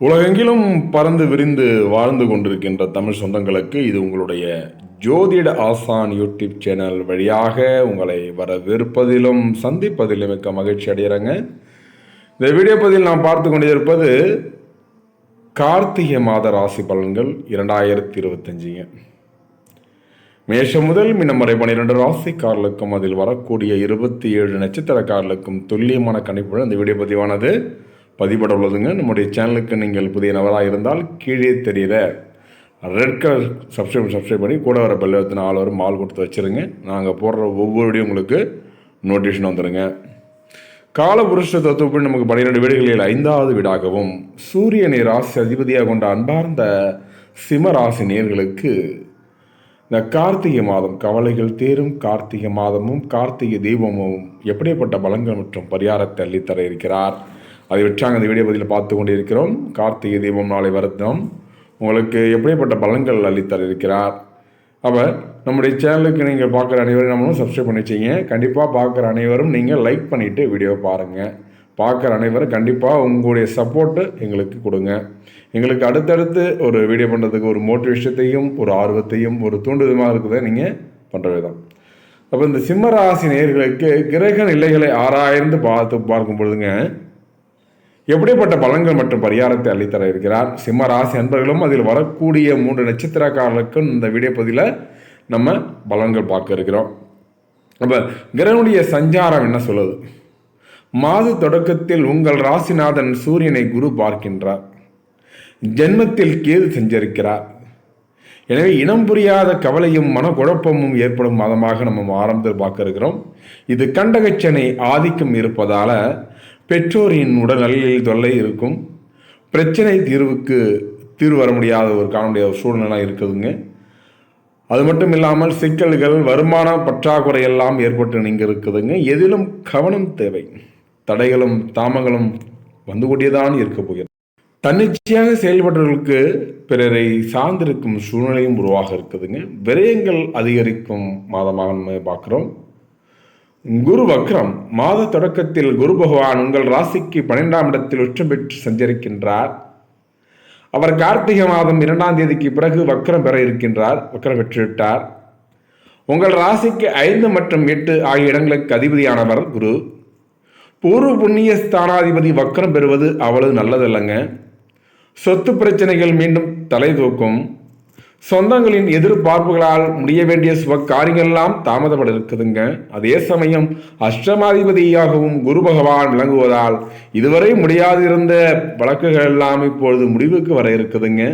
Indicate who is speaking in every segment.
Speaker 1: உலகெங்கிலும் பறந்து விரிந்து வாழ்ந்து கொண்டிருக்கின்ற தமிழ் சொந்தங்களுக்கு இது உங்களுடைய ஜோதிட ஆசான் யூடியூப் சேனல் வழியாக உங்களை வரவிருப்பதிலும் சந்திப்பதிலும் மிக்க மகிழ்ச்சி அடைகிறேங்க. இந்த வீடியோ பதிவில் நாம் பார்த்து கொண்டிருப்பது கார்த்திகை மாத ராசி பலன்கள் இரண்டாயிரத்தி இருபத்தஞ்சிங்க மேஷம் முதல் மின்னம் வரை பன்னிரெண்டு ராசிக்காரர்களுக்கும் அதில் வரக்கூடிய இருபத்தி ஏழு நட்சத்திரக்காரர்களுக்கும் துல்லியமான கணிப்புடன் இந்த வீடியோ பதிவானது. பதிவிட உள்ளதுங்க நம்முடைய சேனலுக்கு நீங்கள் புதிய நபராக இருந்தால் கீழே தெரிகிற ரெட் கலர் சப்ஸ்கிரைப் சப்ஸ்கிரைப் பண்ணி கூட வர பெல் வச்சு நாலு வரும் மால் கொடுத்து வச்சுருங்க. நாங்கள் போடுற ஒவ்வொரு வீடியோ உங்களுக்கு நோட்டிஃபிகேஷன் வந்துடுங்க காலபுருஷ தத்துவப்படி நமக்கு பன்னிரெண்டு வீடுகளில் ஐந்தாவது வீடாகவும் சூரியனை ராசி அதிபதியாக கொண்ட அன்பார்ந்த சிம்ம ராசி நேர்களுக்கு இந்த கார்த்திகை மாதம் கவலைகள் தேரும். கார்த்திகை மாதமும் கார்த்திகை தீபமும் எப்படிப்பட்ட பலங்கள் மற்றும் பரிகாரத்தை அள்ளித்தர இருக்கிறார்? அதை வச்சாங்க அந்த வீடியோ பதிவில் பார்த்து கொண்டு இருக்கிறோம் கார்த்திகை தீபம் நாளை வருத்தம். உங்களுக்கு எப்படிப்பட்ட பலன்கள் அள்ளித்தர இருக்கிறார் அப்போ நம்முடைய சேனலுக்கு நீங்கள் பார்க்குற அனைவரும் நம்மளும் சப்ஸ்கிரைப் பண்ணி வச்சிங்க கண்டிப்பாக பார்க்குற அனைவரும் நீங்கள் லைக் பண்ணிவிட்டு வீடியோ பாருங்கள் பார்க்குற அனைவரும் கண்டிப்பாக உங்களுடைய சப்போர்ட்டு எங்களுக்கு கொடுங்க. எங்களுக்கு அடுத்தடுத்து ஒரு வீடியோ பண்ணுறதுக்கு ஒரு மோட்டிவேஷத்தையும் ஒரு ஆர்வத்தையும் ஒரு தூண்டுதமாக இருக்குதை நீங்கள் பண்ணுற விதம் அப்போ இந்த சிம்ம நேர்களுக்கு கிரக நிலைகளை ஆராய்ந்து பார்த்து பார்க்கும் பொழுதுங்க எப்படிப்பட்ட பலன்கள் மற்றும் பரிகாரத்தை அள்ளித்தர இருக்கிறார்? சிம்ம ராசி அன்பர்களும் அதில் வரக்கூடிய மூன்று நட்சத்திரக்காரர்களுக்கும் இந்த வீடியோ பதிவில் நம்ம பலன்கள் பார்க்க இருக்கிறோம். அப்போ கிரகனுடைய சஞ்சாரம் என்ன சொல்லுது? மாத தொடக்கத்தில் உங்கள் ராசிநாதன் சூரியனை குரு பார்க்கின்றார். ஜென்மத்தில் கேது செஞ்சிருக்கிறார். எனவே இனம் புரியாத கவலையும் மனக்குழப்பமும் ஏற்படும் மாதமாக நம்ம ஆரம்பத்தில் பார்க்க இருக்கிறோம். இது கண்டகச்சனை ஆதிக்கம் இருப்பதால பெற்றோரின் உடல்நலில் தொல்லை இருக்கும். பிரச்சனை தீர்வுக்கு தீர்வு வர முடியாத ஒரு காண முடியாத ஒரு சூழ்நிலை இருக்குதுங்க. அது மட்டும் இல்லாமல் சிக்கல்கள் வருமான பற்றாக்குறை எல்லாம் ஏற்பட்டு நீங்க இருக்குதுங்க எதிலும் கவனம் தேவை. தடைகளும் தாமங்களும் வந்து கொண்டேதான் இருக்க போகிறது. தன்னிச்சையாக செயல்பட்டவர்களுக்கு பிறரை சார்ந்திருக்கும் சூழ்நிலையும் உருவாக இருக்குதுங்க. விரயங்கள் அதிகரிக்கும் மாதமாக நம்ம பார்க்குறோம். குரு வக்ரம் மாத தொடக்கத்தில் குரு பகவான் உங்கள் ராசிக்கு பன்னிரெண்டாம் இடத்தில் உச்சம் பெற்று சஞ்சரிக்கின்றார். அவர் கார்த்திகை மாதம் இரண்டாம் தேதிக்கு பிறகு வக்ரம் பெற இருக்கின்றார் வக்ரம் பெற்றுவிட்டார். உங்கள் ராசிக்கு ஐந்து மற்றும் எட்டு ஆகிய இடங்களுக்கு அதிபதியானவர் குரு. பூர்வ புண்ணிய ஸ்தானாதிபதி வக்ரம் பெறுவது அவ்வளவு நல்லதல்லங்க. சொத்து பிரச்சனைகள் மீண்டும் தலை தூக்கும். சொந்தங்களின் எதிர்பார்ப்புகளால் முடிய வேண்டிய சுப காரியங்கள்லாம் தாமதப்பட இருக்குதுங்க அதே சமயம் அஷ்டமாதிபதியாகவும் குரு பகவான் விளங்குவதால் இதுவரை முடியாதிருந்த வழக்குகள் எல்லாம் இப்பொழுது முடிவுக்கு வர இருக்குதுங்க.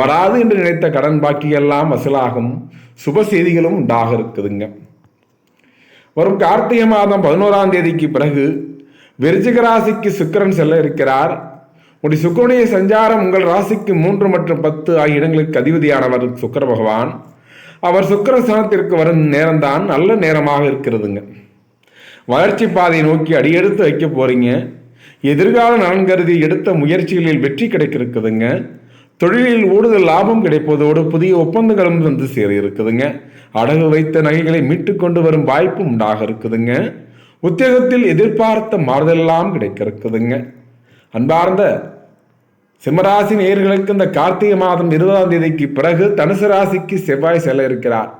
Speaker 1: வராது என்று நினைத்த கடன் பாக்கியெல்லாம் வசூலாகும். சுப செய்திகளும் உண்டாக இருக்குதுங்க. வரும் கார்த்திகை மாதம் பதினோராம் தேதிக்கு பிறகு விருச்சிக ராசிக்கு சுக்கிரன் செல்ல இருக்கிறார். உடைய சுக்கரனுடைய சஞ்சாரம் உங்கள் ராசிக்கு மூன்று மற்றும் பத்து ஆகிய இடங்களுக்கு அதிபதியானவர் சுக்கர பகவான். அவர் சுக்கர சனத்திற்கு வரும் நேரம்தான் நல்ல நேரமாக இருக்கிறதுங்க. வளர்ச்சி பாதையை நோக்கி அடியெடுத்து வைக்க போறீங்க. எதிர்கால நலன் கருதி எடுத்த முயற்சிகளில் வெற்றி கிடைக்க இருக்குதுங்க தொழிலில் கூடுதல் லாபம் கிடைப்பதோடு புதிய ஒப்பந்தங்களும் வந்து சேர இருக்குதுங்க. அடகு வைத்த நகைகளை மீட்டு கொண்டு வரும் வாய்ப்பும் உண்டாக இருக்குதுங்க. உத்தியோகத்தில் எதிர்பார்த்த மாறுதலெல்லாம் கிடைக்க இருக்குதுங்க. அன்பார்ந்த சிம்மராசி நேர்களுக்கு இந்த கார்த்திகை மாதம் இருபதாம் தேதிக்கு பிறகு தனுசு ராசிக்கு செவ்வாய் செல்ல இருக்கிறார்.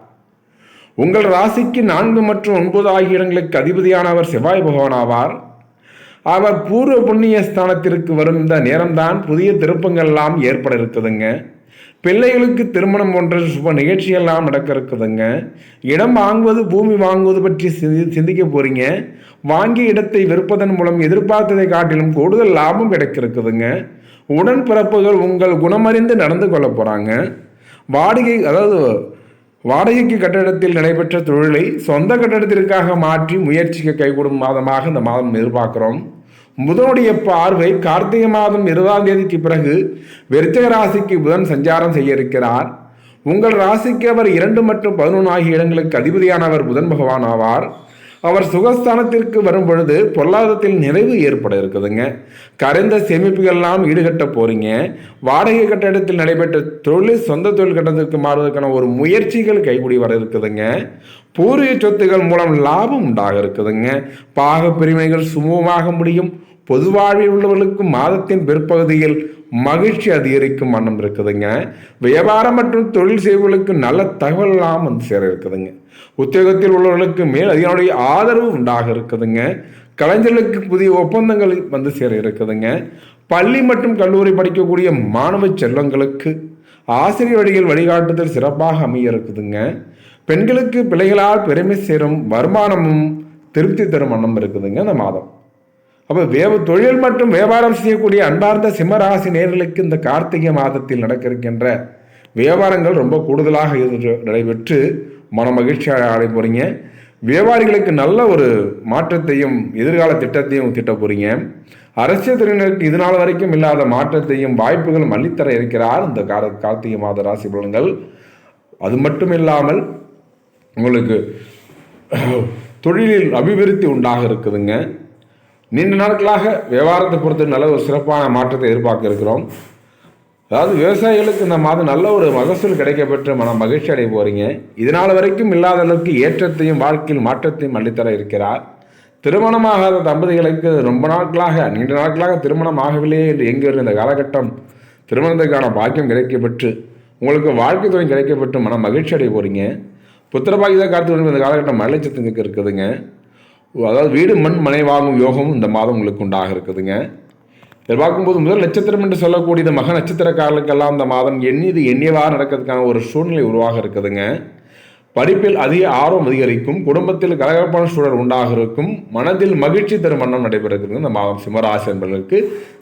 Speaker 1: உங்கள் ராசிக்கு நான்கு மற்றும் ஒன்பது ஆகிய இடங்களுக்கு அதிபதியானவர் செவ்வாய் பகவான் ஆவார். அவர் பூர்வ புண்ணிய ஸ்தானத்திற்கு வரும் இந்த நேரம்தான் புதிய திருப்பங்கள்லாம் ஏற்பட இருக்குதுங்க பிள்ளைகளுக்கு திருமணம் போன்ற சுப நிகழ்ச்சியெல்லாம் நடக்க இருக்குதுங்க இடம் வாங்குவது பூமி வாங்குவது பற்றி சிந்தி சிந்திக்க போறீங்க. வாங்கிய இடத்தை விற்பதன் மூலம் எதிர்பார்த்ததை காட்டிலும் கூடுதல் லாபம் கிடைக்க இருக்குதுங்க உடன்பிறப்புகள் உங்கள் குணமறிந்து நடந்து கொள்ள போறாங்க. வாடகை அதாவது வாடகைக்கு கட்டடத்தில் நடைபெற்ற தொழிலை சொந்த கட்டடத்திற்காக மாற்றி முயற்சிக்க கைகூடும் மாதமாக இந்த மாதம் எதிர்பார்க்கிறோம். புதனுடைய பார்வை கார்த்திகை மாதம் இருபதாம் தேதிக்கு பிறகு விருச்சக ராசிக்கு புதன் சஞ்சாரம் செய்ய இருக்கிறார். உங்கள் ராசிக்கு அவர் இரண்டு மற்றும் பதினொன்று ஆகிய இடங்களுக்கு அதிபதியானவர் புதன் பகவான் ஆவார். அவர் சுகஸ்தானத்திற்கு வரும் பொழுது பொருளாதாரத்தில் நிறைவு ஏற்பட இருக்குதுங்க. கரைந்த சேமிப்புகள்லாம் ஈடுகட்ட போறீங்க. வாடகை கட்டடத்தில் நடைபெற்ற தொழில் சொந்த தொழில் கட்டத்திற்கு மாறுவதற்கான ஒரு முயற்சிகள் கைகூடி வர இருக்குதுங்க. பூர்வீக சொத்துகள் மூலம் லாபம் உண்டாக இருக்குதுங்க. பாக பிரிவினைகள் சுமூகமாக முடியும். பொது வாழ்வில் உள்ளவர்களுக்கு மாதத்தின் பிற்பகுதியில் மகிழ்ச்சி அதிகரிக்கும் வண்ணம் இருக்குதுங்க. வியாபாரம் மற்றும் தொழில் செய்வர்களுக்கு நல்ல தகவலாம் வந்து சேர இருக்குதுங்க. உத்தியோகத்தில் உள்ளவர்களுக்கு மேல் அதிகாரியுடைய ஆதரவு உண்டாக இருக்குதுங்க. கலைஞர்களுக்கு புதிய ஒப்பந்தங்கள் வந்து சேர இருக்குதுங்க. பள்ளி மற்றும் கல்லூரி படிக்கக்கூடிய மாணவ செல்வங்களுக்கு ஆசிரியர் வழியில் வழிகாட்டுதல் சிறப்பாக அமைய இருக்குதுங்க. பெண்களுக்கு பிள்ளைகளால் பெருமை சேரும் வருமானமும் திருப்தி தரும் வண்ணம் இருக்குதுங்க இந்த மாதம். அப்போ வேவ தொழில் மற்றும் வியாபாரம் செய்யக்கூடிய அன்பார்ந்த சிம்மராசி நேர்களுக்கு இந்த கார்த்திகை மாதத்தில் நடக்க இருக்கின்ற வியாபாரங்கள் ரொம்ப கூடுதலாக நடைபெற்று மன மகிழ்ச்சியாக அடைய போகிறீங்க வியாபாரிகளுக்கு நல்ல ஒரு மாற்றத்தையும் எதிர்கால திட்டத்தையும் திட்ட போகிறீங்க அரசியல் துறையினருக்கு இது நாள் வரைக்கும் இல்லாத மாற்றத்தையும் வாய்ப்புகளும் அள்ளித்தர இருக்கிறார் இந்த கார கார்த்திகை மாத ராசி பலன்கள். அது மட்டும் இல்லாமல் உங்களுக்கு தொழிலில் அபிவிருத்தி உண்டாக இருக்குதுங்க. நீண்ட நாட்களாக வியாபாரத்தை பொறுத்து நல்ல ஒரு சிறப்பான மாற்றத்தை எதிர்பார்க்க இருக்கிறோம். அதாவது விவசாயிகளுக்கு இந்த மாதம் நல்ல ஒரு மகசூல் கிடைக்கப்பெற்று மன மகிழ்ச்சி அடைய போகிறீங்க இதனால் வரைக்கும் இல்லாத அளவுக்கு ஏற்றத்தையும் வாழ்க்கையில் மாற்றத்தையும் அள்ளித்தர இருக்கிறார். திருமணமாகாத தம்பதிகளுக்கு ரொம்ப நாட்களாக நீண்ட நாட்களாக திருமணம் ஆகவில்லையே என்று எங்கு இருந்த இந்த காலகட்டம் திருமணத்துக்கான பாக்கியம் கிடைக்கப்பெற்று உங்களுக்கு வாழ்க்கை துணை கிடைக்கப்பட்டு மன மகிழ்ச்சி அடைய போகிறீங்க புத்திரபாகிதா பாக்கியத்தை காத்து இந்த காலகட்டம் மலைச்சத்துக்கு இருக்குதுங்க. அதாவது வீடு மண் மனை வாங்கும் யோகமும் இந்த மாதம் உங்களுக்கு உண்டாக இருக்குதுங்க. இதை பார்க்கும்போது முதல் நட்சத்திரம் என்று சொல்லக்கூடியது மக நட்சத்திரக்காரர்களுக்கெல்லாம் அந்த மாதம் எண்ணியது எண்ணியவாக நடக்கிறதுக்கான ஒரு சூழ்நிலை உருவாக இருக்குதுங்க. படிப்பில் அதிக ஆர்வம் அதிகரிக்கும் குடும்பத்தில் கலகலப்பான சூழல் உண்டாக இருக்கும் மனதில் மகிழ்ச்சி தரும் வண்ணம் நடைபெறுகிறது. இந்த மாதம் சிம்மராசி என்பதற்கு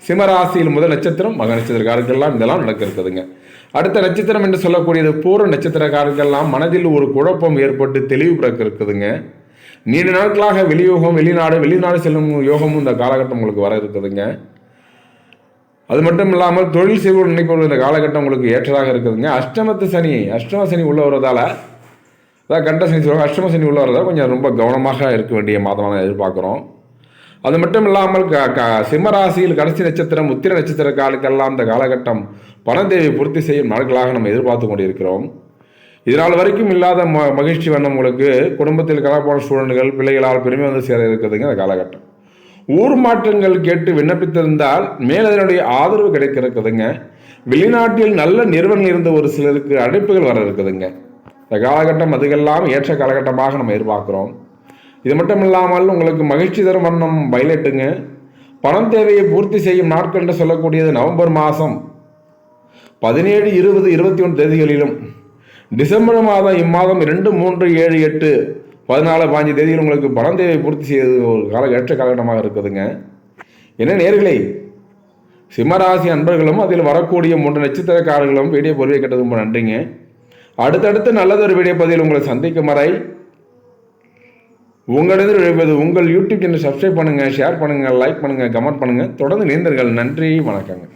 Speaker 1: சிம்மராசியில் முதல் நட்சத்திரம் மக நட்சத்திரக்காரர்கள்லாம் இதெல்லாம் நடக்கிறதுங்க அடுத்த நட்சத்திரம் என்று சொல்லக்கூடியது பூர்வ நட்சத்திரக்காரர்கள்லாம் மனதில் ஒரு குழப்பம் ஏற்பட்டு தெளிவு பிறக்க இருக்குதுங்க. நீண்ட நாட்களாக வெளியோகம் வெளிநாடு வெளிநாடு செல்லும் யோகமும் இந்த காலகட்டம் உங்களுக்கு வர இருக்குதுங்க. அது மட்டும் இல்லாமல் தொழில் செய்வோர் நினைப்பவர்கள் இந்த காலகட்டம் உங்களுக்கு ஏற்றதாக இருக்குதுங்க. அஷ்டமத்து சனி அஷ்டம சனி உள்ள வரதால அதாவது கண்ட சனி சொல்லுவாங்க அஷ்டம சனி உள்ள வரதால் கொஞ்சம் ரொம்ப கவனமாக இருக்க வேண்டிய மாதமாக எதிர்பார்க்குறோம். அது மட்டும் இல்லாமல் க க சிம்மராசியில் கடைசி நட்சத்திரம் உத்திர நட்சத்திர காலுக்கெல்லாம் இந்த காலகட்டம் பணத்தேவை பூர்த்தி செய்யும் நாட்களாக நம்ம எதிர்பார்த்து கொண்டிருக்கிறோம். இதனால் வரைக்கும் இல்லாத ம மகிழ்ச்சி வண்ணம் உங்களுக்கு குடும்பத்தில் கலப்பான சூழல்கள் பிள்ளைகளால் பெருமை வந்து சேர இருக்குதுங்க இந்த காலகட்டம். ஊர் மாற்றங்கள் கேட்டு விண்ணப்பித்திருந்தால் மேலதனுடைய ஆதரவு கிடைக்க இருக்குதுங்க வெளிநாட்டில் நல்ல நிறுவனம் இருந்த ஒரு சிலருக்கு அழைப்புகள் வர இருக்குதுங்க. இந்த காலகட்டம் அதுக்கெல்லாம் ஏற்ற காலகட்டமாக நம்ம எதிர்பார்க்குறோம். இது மட்டும் இல்லாமல் உங்களுக்கு மகிழ்ச்சி தரும் வண்ணம் பைலட்டுங்க. பணம் தேவையை பூர்த்தி செய்யும் நாட்கள் என்று சொல்லக்கூடியது நவம்பர் மாதம் பதினேழு இருபது இருபத்தி ஒன்று தேதிகளிலும். டிசம்பர் மாதம் இம்மாதம் ரெண்டு மூன்று ஏழு எட்டு பதினாலு பாஞ்சு தேதியில் உங்களுக்கு பணம் தேவை பூர்த்தி செய்வது ஒரு கால ஏற்ற காலகட்டமாக இருக்குதுங்க. என்ன நேர்களே? சிம்மராசி அன்பர்களும் அதில் வரக்கூடிய மூன்று நட்சத்திரக்காரர்களும் வீடியோ பொறுவை கேட்டது ரொம்ப நன்றிங்க. அடுத்தடுத்து நல்லதொரு வீடியோ பதிவில் உங்களை சந்திக்கும் வரை உங்களிடம் விழைப்பது உங்கள் யூடியூப் சேனல் சப்ஸ்கிரைப் பண்ணுங்கள் ஷேர் பண்ணுங்கள் லைக் பண்ணுங்கள் கமெண்ட் பண்ணுங்கள் தொடர்ந்து நீந்தர்கள் நன்றி வணக்கங்க.